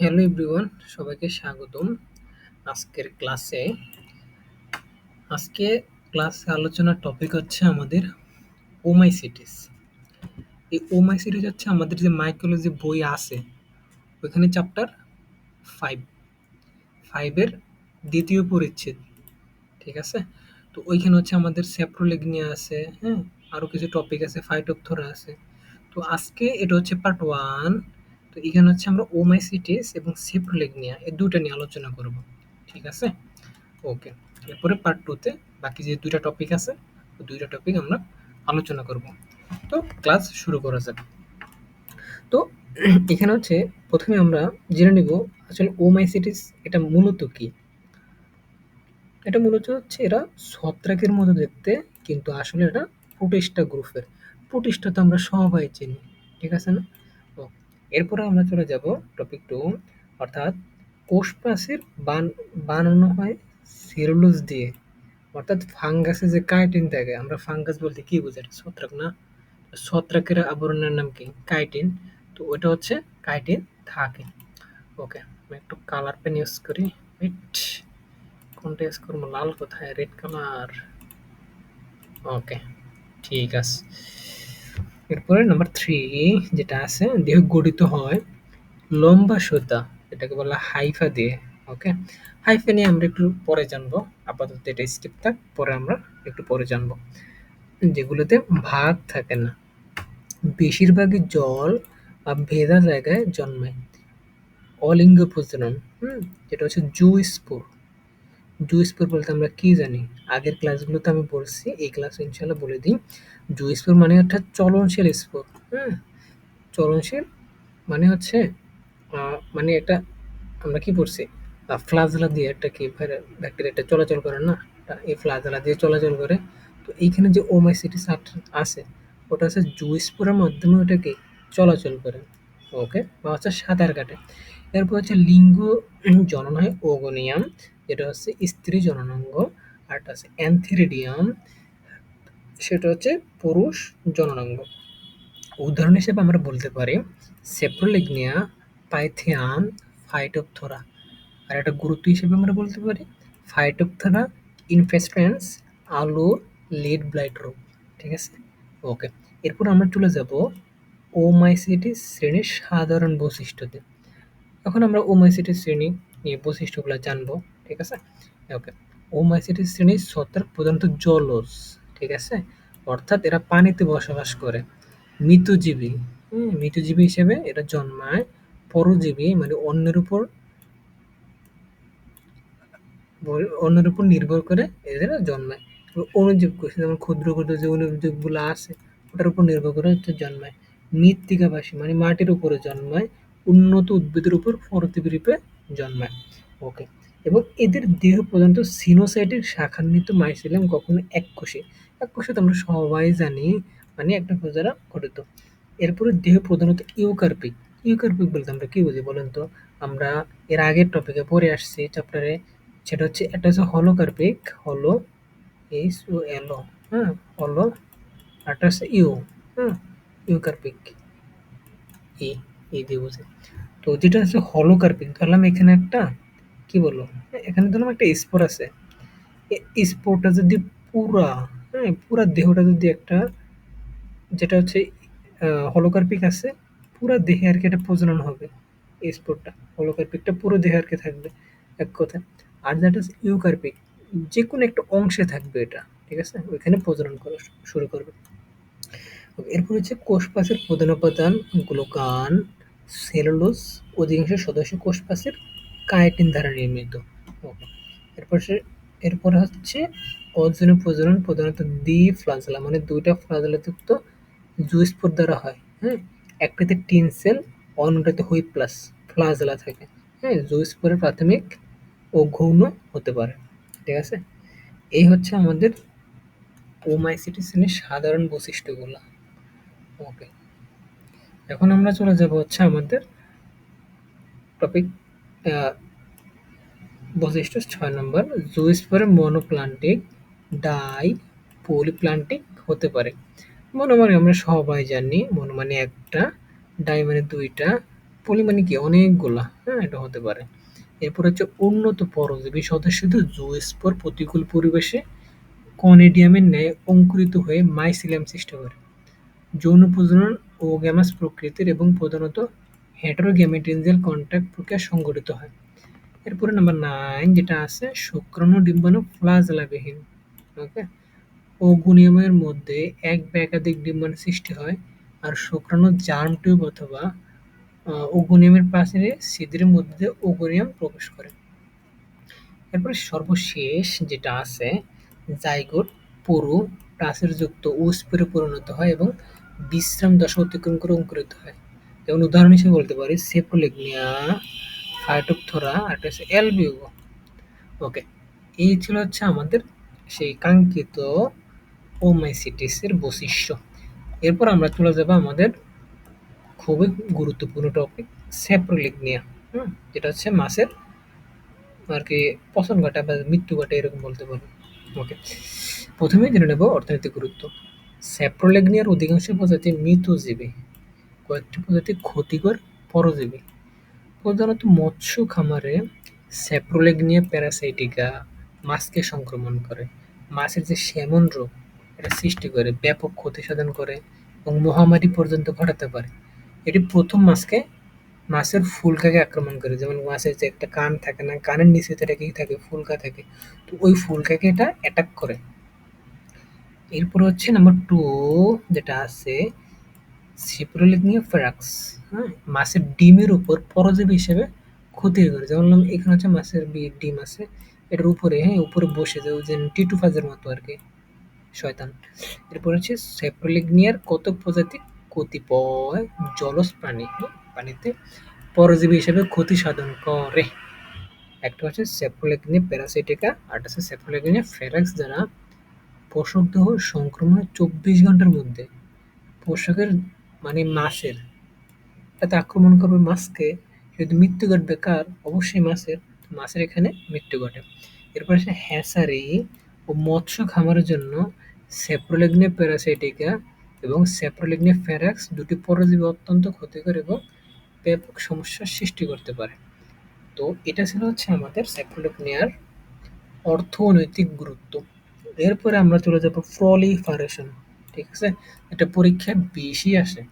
Hello everyone সবাইকে স্বাগতম আজকের ক্লাসে আজকে ক্লাসে আলোচনার টপিক হচ্ছে আমাদের ওমাইসিটিস এই ওমাইসিটিস হচ্ছে আমাদের যে মাইকোলজি বই আছে, ওইখানে চ্যাপ্টার ফাইভ ফাইভের দ্বিতীয় পরিচ্ছেদ, ঠিক আছে? তো ওইখানে হচ্ছে আমাদের সেপ্রোলেগনিয়া আছে হ্যাঁ? আরও কিছু টপিক আছে ফাইটোপথোরা আছে। তো আজকে এটা হচ্ছে পার্ট ওয়ান তো এখানে হচ্ছে আমরা ওমাইসিটিস এবং সেপ্রোলেগনিয়া এই দুটা নিয়ে আলোচনা করব। ঠিক আছে? ওকে এরপরে পার্ট টুতে বাকি যে দুইটা টপিক আছে দুইটা টপিক আমরা আলোচনা করব। তো ক্লাস শুরু করা যাক। তো এখানে হচ্ছে প্রথমে আমরা জেনে নিব আসলে ওমাইসিটিস এটা মূলত কি? এটা মূলত হচ্ছে এরা ছত্রাকের মতো দেখতে, কিন্তু আসলে এটা প্রোটিস্টা গ্রুপের। প্রোটিস্টা তো আমরা সবাই চিনি। ঠিক আছে না? এরপরে আমরা চলে যাব টপিক টু অর্থাৎ কোষ প্রাচীর বান, বানানো হয় সেলুলোজ দিয়ে, অর্থাৎ ফাঙ্গাসে যে কাইটিন থাকে, আমরা ফাঙ্গাস বলতে কি বুঝি ছত্রাক না? ছত্রাকের আবরণের নাম কি? কাইটিন। তো ওটা হচ্ছে কাইটিন থাকে। ওকে আমি একটু কালার পেন ইউজ করি। ওয়েট কোনটা ইউজ করব? লাল কোথায়? রেড কালার ওকে ঠিক আছে। এরপরে নাম্বার থ্রি যেটা আছে, দেহ গঠিত হয় লম্বা সুতা, এটাকে বলা হাইফা দিয়ে ওকে হাইফা নিয়ে আমরা একটু পরে জানব, আপাতত এটা স্টেপ থাক, পরে আমরা একটু পরে জানব। যেগুলোতে ভাগ থাকে না, বেশিরভাগই জল বা ভেজা জায়গায় জন্মায়। অলিঙ্গ প্রজনন, হুম? যেটা হচ্ছে জু জু স্পোর বলতে আমরা কি জানি? আগের ক্লাসগুলোতে আমি বলছি এই ক্লাস ইনশাল্লাহ বলে দিই। জু স্পোর মানে অর্থাৎ চলনশীল স্পোর হ্যাঁ চলনশীল মানে হচ্ছে মানে এটা আমরা কি পড়ছি? ফ্লাজলা দিয়ে একটা কি ব্যাকটেরিয়াটা চলাচল করে না? এই ফ্লাজলা দিয়ে চলাচল করে। তো এইখানে যে ওমাইসিটিস আছে, ওটা হচ্ছে জুইসপোরের মাধ্যমে ওটাকে চলাচল করে। ওকে বা হচ্ছে সাঁতার কাটে। এরপর হচ্ছে লিঙ্গ জনন হয়, ওগোনিয়াম। যেটা হচ্ছে স্ত্রী জননাঙ্গ আরটা আছে অ্যান্থেরিডিয়াম সেটা হচ্ছে পুরুষ জননাঙ্গ। উদাহরণ হিসেবে আমরা বলতে পারি সেপ্রোলিগনিয়া পাইথিয়ান ফাইটোপথোরা আর একটা গুরুত্ব হিসেবে আমরা বলতে পারি ফাইটোপথোরা ইনফেস্ট্রেন্স আলুর লিড ব্লাইট রোগ ঠিক আছে? ওকে এরপর আমরা চলে যাব ওমাইসিটিস শ্রেণির সাধারণ বৈশিষ্ট্যতে। এখন আমরা ওমাইসিটিস শ্রেণি নিয়ে বৈশিষ্ট্যগুলো জানব। ঠিক আছে? ওকে ওমাইসিটিস শ্রেণির ছত্রাক প্রধানত জলজ, ঠিক আছে? অর্থাৎ এরা পানিতে বসবাস করে। মৃতজীবী হ্যাঁ মৃতজীবী হিসেবে এরা জন্মায়। পরজীবী মানে অন্যের উপর অন্যের উপর নির্ভর করে এদের জন্মায়। অনুজীব কোষ, যেমন ক্ষুদ্র ক্ষুদ্র যে অনুজীবগুলো আছে, ওটার উপর নির্ভর করে হচ্ছে জন্মায়। মৃত্তিকাবাসী মানে মাটির উপরে জন্মায়। উন্নত উদ্ভিদের উপর পরজীবী জন্মায়। ওকে এবং এদের দেহ প্রধানত সিনোসাইটের শাখান্বিত মাইসিলাম কখনো এককোষী। এককোষে তো আমরা সবাই জানি মানে একটা প্রজারা গঠিত। এরপরে দেহ প্রধানত ইউকার্পিক। ইউকার্পিক বলতে আমরা কি বুঝি বলেন তো? আমরা এর আগের টপিকে পড়ে আসছি চ্যাপ্টারে সেটা হচ্ছে একটা হচ্ছে হলোকার্পিক হলো এইচ ও এল হ্যাঁ হলো আরটা হচ্ছে ইউ হ্যাঁ ইউকার্পিক। ই এই দিয়ে বুঝে। তো যেটা হচ্ছে হলোকার্পিক ধরলাম এখানে একটা কি বলব? এখানে ধরলাম একটা স্পোর আছে। স্পোরটা যদি পুরা হ্যাঁ পুরা দেহটা যদি একটা, যেটা হচ্ছে হলোকার্পিক আছে, পুরো দেহে আর কি এটা প্রজনন হবে এই স্পোরটা হলোকার্পিকটা পুরো দেহে আর কি থাকবে, এক কথায় আর ইজ ইউকার্পিক যে কোনো একটা অংশে থাকবে এটা, ঠিক আছে? ওইখানে প্রজনন করা শুরু করবে। এরপর হচ্ছে কোষপাশের প্রধান উপাদান গ্লুকান সেলুলোজ অধিকাংশ সদস্য কোষপাশের কাইটিন দ্বারা নির্মিত। এরপর এরপর হচ্ছে অজনীয় প্রজনন প্রধানত দ্বি ফ্লাজলা মানে দুইটা ফ্লাজলাযুক্ত জুইস্পোর দ্বারা হয় হ্যাঁ একটাতে টিন সেল, অন্যটাতে হুইপ প্লাস ফ্লাজলা থাকে হ্যাঁ জুইস্পোরের প্রাথমিক ও গৌণ হতে পারে, ঠিক আছে? এই হচ্ছে আমাদের ওমাইসিটিসিনের সাধারণ বৈশিষ্ট্যগুলো। ওকে। এখন আমরা চলে যাব হচ্ছে আমাদের টপিক বৈশিষ্ট্য ছয় নম্বর জুইস্পোরে মনোপ্লান্টিক ডাই পলিপ্লান্টিক হতে পারে। মনে মানে আমরা সবাই জানি মনে মানে একটা, ডাই মানে দুইটা পলি মানে কি অনেকগুলা হ্যাঁ এটা হতে পারে। এরপর হচ্ছে উন্নত পরজীবী সদস্যদের জুস্পোর প্রতিকূল পরিবেশে কনেডিয়ামের ন্যায় অঙ্কুরিত হয়ে মাইসিলিয়াম সৃষ্টি করে। যৌন প্রজনন ও গ্যামাস প্রকৃতির এবং প্রধানত হেটারোগ্যামেটেনজিয়াল কন্ট্যাক্ট প্রক্রিয়া সংঘটিত হয়। এরপরে নাম্বার নাইন যেটা আছে শুক্রাণু ডিম্বাণু ফ্লাজেলাবিহীন ওকে ওগুনিয়ামের মধ্যে এক বা একাধিক ডিম্বাণু সৃষ্টি হয় আর শুক্রাণু জার্ম টিউব অথবা ওগুনিয়ামের প্রাচীরে ছিদ্রের মধ্যে ওগুনিয়াম প্রবেশ করে। এরপরে সর্বশেষ যেটা আছে জাইগোট পুরু প্রাচীরযুক্ত উস্পরে পরিণত হয় এবং বিশ্রাম দশা অতিক্রম করে অঙ্কুরিত হয়। যেমন উদাহরণ হিসেবে বলতে পারি সেপ্রোলেগনিয়া ফাইটোপথোরা আর একটা হচ্ছে অ্যালবিউগো ওকে এই ছিল হচ্ছে আমাদের সেই কাঙ্ক্ষিত ওমাইসিটিসের বৈশিষ্ট্য। এরপর আমরা চলে যাব আমাদের খুবই গুরুত্বপূর্ণ টপিক সেপ্রোলিগনিয়া হুম, যেটা হচ্ছে মাছের আর কি পছন ঘটা বা মৃত্যু ঘটে এরকম বলতে পারি। ওকে প্রথমে জেনে নেব অর্থনৈতিক গুরুত্ব। স্যাপ্রোলেগনিয়ার অধিকাংশ প্রজাতি মৃতজীবী কয়েকটি প্রজাতি ক্ষতিকর পরজীবী। প্রধানত মৎস্য খামারে স্যাপ্রোলেগনিয়া প্যারাসাইটিকা মাছকে সংক্রমণ করে। মাছের যে স্যামন রোগ, এটা সৃষ্টি করে, ব্যাপক ক্ষতি সাধন করে এবং মহামারী পর্যন্ত ঘটাতে পারে। এটি প্রথম মাছকে, মাছের ফুলকাকে আক্রমণ করে। যেমন মাছের যে একটা কান থাকে না, কানের নিচে তো এটা কি থাকে, ফুলকা থাকে, তো ওই ফুলকাকে এটা অ্যাটাক করে। এরপর হচ্ছে নাম্বার টু যেটা আছে সিপ্রোলিগনিয়া ফেরাক্স হ্যাঁ মাছের ডিমের উপর পরজীবী হিসেবে ক্ষতি করে। যেমন বললাম, এখানে হচ্ছে মাছের ডিম আছে। এটার উপরে হ্যাঁ উপরে বসে যায় যে টিটু ফাজের মতো আর কি, শয়তান। এরপর হচ্ছে সেপ্রোলিগনিয়ার কত প্রজাতি কতিপয় জলজ প্রাণী হ্যাঁ? পানিতে পরজীবী হিসেবে ক্ষতি সাধন করে। একটা হচ্ছে সেপ্রোলেগনিয়া প্যারাসাইটিকা আর হচ্ছে সেপ্রোলেগনিয়া ফেরাক্স, যারা পোষক দেহ সংক্রমণের চব্বিশ ঘণ্টার মধ্যে পোষকের মানে মাছের তাতে আক্রমণ করবে মাছকে যদি মৃত্যু ঘটবে কার অবশ্যই মাছের মাছের এখানে মৃত্যু ঘটে। এরপর আসে হ্যাসারি ও মৎস্য খামারের জন্য সেপ্রোলেগনিয়া প্যারাসাইটিকা এবং সেপ্রোলেগনিয়া ফেরাক্স দুটি পরজীবী অত্যন্ত ক্ষতিকর এবং ব্যাপক সমস্যার সৃষ্টি করতে পারে। তো এটা ছিল হচ্ছে আমাদের সেপ্রোলেগনিয়ার অর্থনৈতিক গুরুত্ব। এরপরে আমরা চলে যাব প্রলিফারেশন ঠিক আছে? এটা পরীক্ষায় বেশি আসে।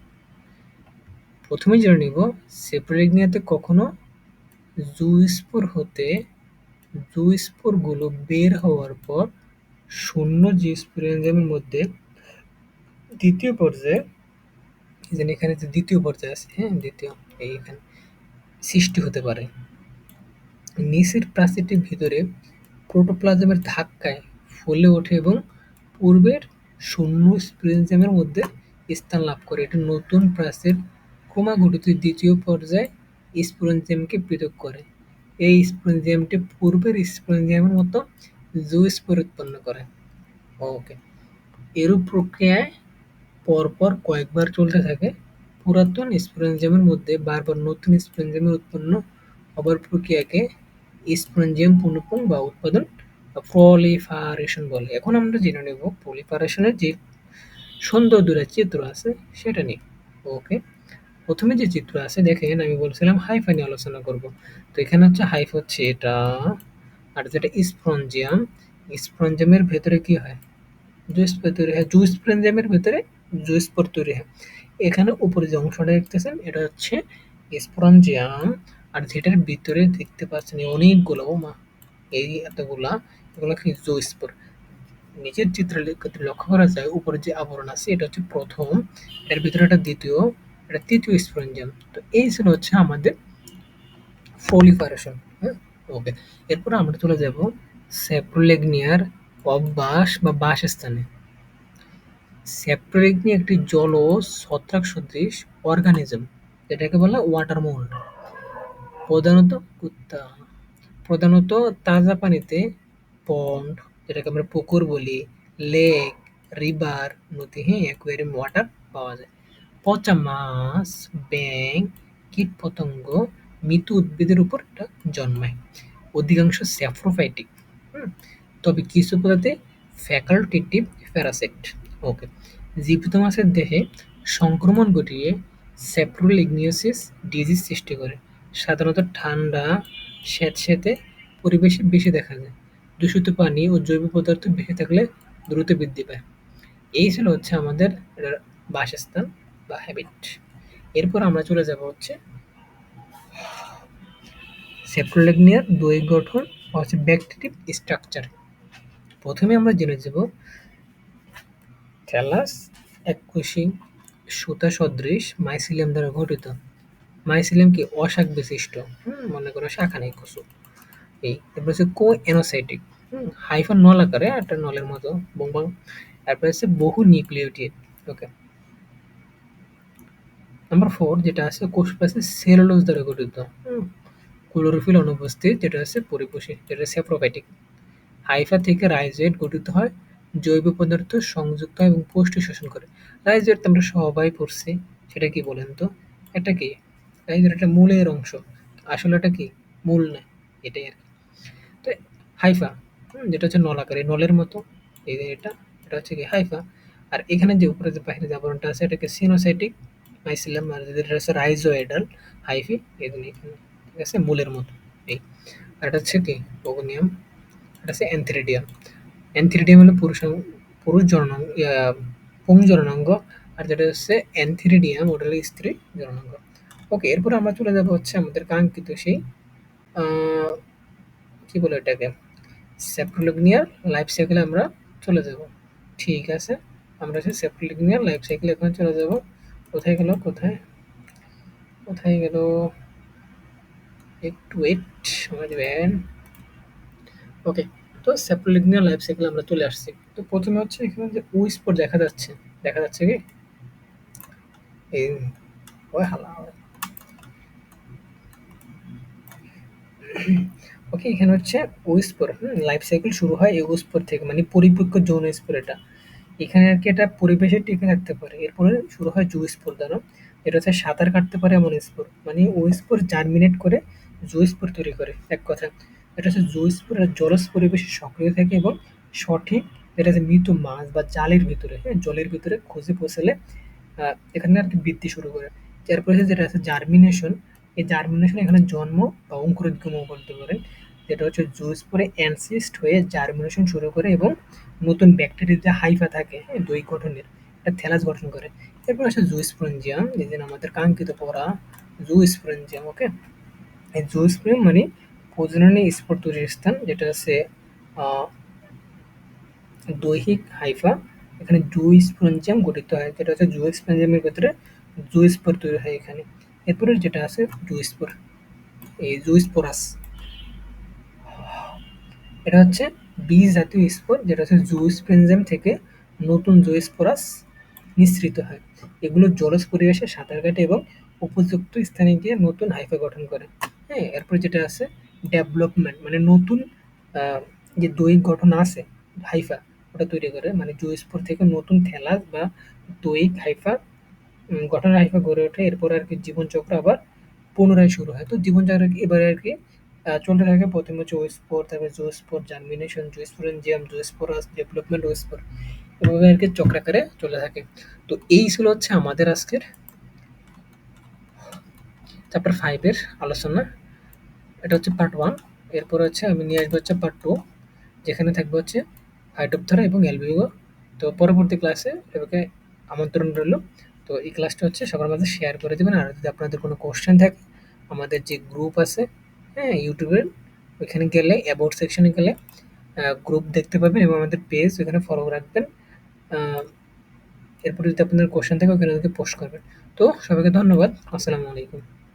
প্রথমে জেনে নিব সেপ্রোলেগনিয়াতে কখনো জুইস্পোর হতে জুইস্পোরগুলো বের হওয়ার পর শূন্য জিস্পোর এনজাইমের মধ্যে দ্বিতীয় পর্যায়ে, যেন এখানে যে দ্বিতীয় পর্যায়ে আছে হ্যাঁ দ্বিতীয় এইখানে সৃষ্টি হতে পারে। নিচের প্রাচীরটির ভিতরে প্রোটোপ্লাজমের ধাক্কায় ফুলে ওঠে এবং পূর্বের শূন্য স্প্রেনজামের মধ্যে স্থান লাভ করে। এটি নতুন প্রাচীর ক্রমাগঠিত দ্বিতীয় পর্যায়ে স্পোরেনজাইমকে পৃথক করে। এই স্পোরেনজাইমটি পূর্বের স্পোরেনজাইমের মতো জুস্পোর উৎপন্ন করে। ওকে। এরূপ প্রক্রিয়ায় পরপর কয়েকবার চলতে থাকে। পুরাতন স্পোরেনজাইমের মধ্যে বারবার নতুন স্পোরেনজাইমের উৎপন্ন হবার প্রক্রিয়াকে স্পোরেনজাইম পুনঃপুং বা উৎপাদন প্রলিফারেশন বলে। এখন আমরা জেনে নেব প্রলিফারেশনের যে সুন্দর দূরে চিত্র আছে, সেটা নিয়ে। ওকে প্রথমে যে চিত্র আছে, দেখেন আমি বলছিলাম হাইফা নিয়ে আলোচনা করব। তো এখানে হচ্ছে হাইফ হচ্ছে এটা, আর যেটা স্প্রঞ্জিয়াম স্পঞ্জিয়ামের ভেতরে কি হয়? জুইস্পোর তৈরি হয় জুইস্পঞ্জিয়ামের ভেতরে জুইস্পোর তৈরি হয় এখানে উপরে যে অংশটা দেখতেছেন, এটা হচ্ছে স্প্রঞ্জিয়াম আর যেটার ভিতরে দেখতে পাচ্ছেন, অনেকগুলো এই এতগুলা এগুলো কি জুইস্পোর নিচের চিত্রে লক্ষ্য করা যায়, উপরে যে আবরণ আছে, এটা হচ্ছে প্রথম, এর ভিতরে একটা দ্বিতীয়, এটা তৃতীয় স্পঞ্জিয়াম তো এই ছিল হচ্ছে আমাদের ফলিফারেশন হ্যাঁ? ওকে এরপর আমরা চলে যাব স্যাপ্রোলেগনিয়ার অভ্যাস বা বাসস্থানে। স্যাপ্রোলেগনি একটি জল ছত্রাক সদৃশ অর্গানিজম এটাকে বলা ওয়াটার মোল্ড প্রধানত কুত্তা। প্রধানত তাজা পানিতে পন্ড যেটাকে আমরা পুকুর বলি লেক রিভার নদী হ্যাঁ অ্যাকোয়ারিয়াম ওয়াটার পাওয়া যায়। পচা মাছ ব্যাং কীটপতঙ্গ মৃত উদ্ভিদের উপর এটা জন্মায়। অধিকাংশ স্যাফ্রোফাইটিক তবে কিছু প্রজাতি ফ্যাকাল্টেটিভ প্যারাসাইট ওকে জীবিত মাছের দেহে সংক্রমণ ঘটিয়ে সেপ্রুল ডিজিজ সৃষ্টি করে। সাধারণত ঠান্ডা, স্যাঁতসেঁতে পরিবেশে বেশি দেখা যায়। দূষিত পানি ও জৈব পদার্থ বেশি থাকলে দ্রুত বৃদ্ধি পায়। এই ছিল হচ্ছে আমাদের বাসস্থান বা হ্যাবিট এরপর আমরা চলে যাব হচ্ছে সেপ্রোলেগনিয়ার দৈহিক গঠন হচ্ছে ব্যাকটেরিক স্ট্রাকচার প্রথমে আমরা জেনে যাব থ্যালাস এককোষী সুতা সদৃশ মাইসিলিয়াম দ্বারা গঠিত। মাইসিলিয়াম কি অশাক বিশিষ্ট? মনে করো শাখা নেই, কুসু। এই তারপর হচ্ছে কো এনোসাইটিক হুম। হাইফার নল আকারে একটা নলের মতো বং বং তারপরে হচ্ছে বহু নিউক্লিওটিড ওকে নাম্বার ফোর যেটা আছে কোষ প্রাচীর সেলুলোজ দ্বারা গঠিত। ক্লোরোফিল অনুপস্থিত যেটা হচ্ছে পরিপোষী যেটা হাইফা থেকে রাইজোয়েট গঠিত হয় জৈব পদার্থ সংযুক্ত হয় এবং পুষ্টি শোষণ করে। রাইজোয়েট তো আমরা সবাই পড়ছি সেটা কি বলেন তো? এটা কি? রাইজোয়েট একটা মূলের অংশ। আসলে এটা কি? মূল না এটাই আর কি। হাইফা যেটা হচ্ছে নলাকার এই নলের মতো এই এটা এটা হচ্ছে কি হাইফা। আর এখানে যে উপরে যে বাহিরে যে আবরণটা আছে এটাকে সিনোসাইটিক মাইসিলাম আর যেটা হচ্ছে রাইজোয়েডাল হাইফি এই জন্য এখানে ঠিক আছে মূলের মতো এই। আর এটা হচ্ছে কি ওগোনিয়াম এটা হচ্ছে অ্যান্থিরিডিয়াম অ্যান্থিরিডিয়াম হলো পুরুষ পুরুষ ইয়া, পুং জননাঙ্গ আর যেটা হচ্ছে অ্যান্থিরিডিয়াম ওটা হলো স্ত্রী জননাঙ্গ। ওকে এরপর আমরা চলে যাব হচ্ছে আমাদের কাঙ্ক্ষিত সেই কি বলে এটাকে? সেপ্রোলিগনিয়ার লাইফ সাইকেলে আমরা চলে যাব। ঠিক আছে? আমরা সেই সেপ্রোলিগনিয়ার লাইফ সাইকেলে এখন চলে যাব। কোথায় গেল? কোথায়? কোথায় গেল? একটু ওয়েট সময় দেবেন। ওকে তো সেপ্রোলিগনিয়ার লাইফ সাইকেল আমরা চলে আসছি। তো প্রথমে হচ্ছে এখানে যে ও স্পট দেখা যাচ্ছে। দেখা যাচ্ছে কি? এই, ওই হালা ওকে এখানে হচ্ছে ওস্পোর লাইফ সাইকেল শুরু হয় এই ওস্পোর থেকে মানে পরিপক্ক যৌন স্পোর এটা। এখানে আর কি এটা পরিবেশে টিকে থাকতে পারে। এরপরে শুরু হয় জু স্পোর দ্বারা। এটা হচ্ছে সাঁতার কাটতে পারে এমন স্পোর মানে ও স্পোর জার্মিনেট করে জু স্পোর তৈরি করে, এক কথা। এটা হচ্ছে জু স্পোর জলজ পরিবেশে সক্রিয় থাকে এবং সঠিক, এটা হচ্ছে মৃত মাছ বা জালের ভিতরে হ্যাঁ জলের ভিতরে খুঁজে পৌঁছালে এখানে আর কি বৃদ্ধি শুরু করে। এরপরে যেটা আছে জার্মিনেশন এই জার্মিনেশন এখানে জন্ম বা অঙ্কুরোদ্গমও বলতে পারেন। যেটা হচ্ছে জুস পরে অ্যানসিস্ট হয়ে জার্মিনেশন শুরু করে এবং নতুন ব্যাকটেরিয়া যে হাইফা থাকে হ্যাঁ দই গঠনের, এটা থ্যালাস গঠন করে। এরপর আছে জুইস্পোরেঞ্জিয়াম যেদিন আমাদের কাঙ্ক্ষিত পড়া জুইস্পোরেঞ্জিয়াম ওকে? এই জুইস্পোরেম মানে প্রজননে স্পোর তৈরির স্থান, যেটা আছে দৈহিক হাইফা। এখানে জুইস্পোরেঞ্জিয়াম গঠিত হয়, যেটা হচ্ছে জুইস্পোরেঞ্জিয়ামের ভিতরে জুইস্পোর তৈরি হয় এখানে। এরপরে যেটা আছে জুইস্পোর এই জুইস্পোরাস এটা হচ্ছে বীজ জাতীয় স্পোর, যেটা হচ্ছে জুইস্পেনজাম থেকে নতুন জুইস্পোরাস নিঃসৃত হয়। এগুলো জলজ পরিবেশে সাঁতার কাটে এবং উপযুক্ত স্থানে গিয়ে নতুন হাইফা গঠন করে। হ্যাঁ এরপর যেটা আছে ডেভেলপমেন্ট মানে নতুন যে দৈহিক গঠন আছে, হাইফা, ওটা তৈরি করে। মানে জুইস্পোর থেকে নতুন থ্যালাস বা দৈহিক হাইফা গঠনের হাইফা গড়ে ওঠে। এরপর আর কি জীবনচক্র আবার পুনরায় শুরু হয়। তো জীবনচক্র এবারে আর কি চলতে থাকে প্রথমে হচ্ছে ওয়েস্পোর তারপরে জোস্পোর জার্মিনেশন জোস্পোরেঞ্জিয়াম জোস্পোরাস ডেভেলপমেন্ট ওয়েস্পোর এভাবে আর কি চক্রাকারে চলে থাকে। তো এই ছিল হচ্ছে আমাদের আজকের চ্যাপ্টার ফাইভের আলোচনা। এটা হচ্ছে পার্ট ওয়ান এরপর হচ্ছে আমি নিয়ে আসব হচ্ছে পার্ট টু যেখানে থাকবে হচ্ছে হাইটোপথরা এবং এলবিও। তো পরবর্তী ক্লাসে এটাকে আমন্ত্রণ রইল। তো এই ক্লাসটা হচ্ছে সবার মাঝে শেয়ার করে দেবেন। আর যদি আপনাদের কোনো কোশ্চেন থাকে, আমাদের যে গ্রুপ আছে হ্যাঁ ইউটিউবের ওইখানে গেলে অ্যাবাউট সেকশনে গেলে গ্রুপ দেখতে পাবেন এবং আমাদের পেজ ওইখানে ফলো রাখবেন। এরপরে যদি আপনাদের কোশ্চেন থাকে ওখানে পোস্ট করবেন। তো সবাইকে ধন্যবাদ। আসসালামু আলাইকুম।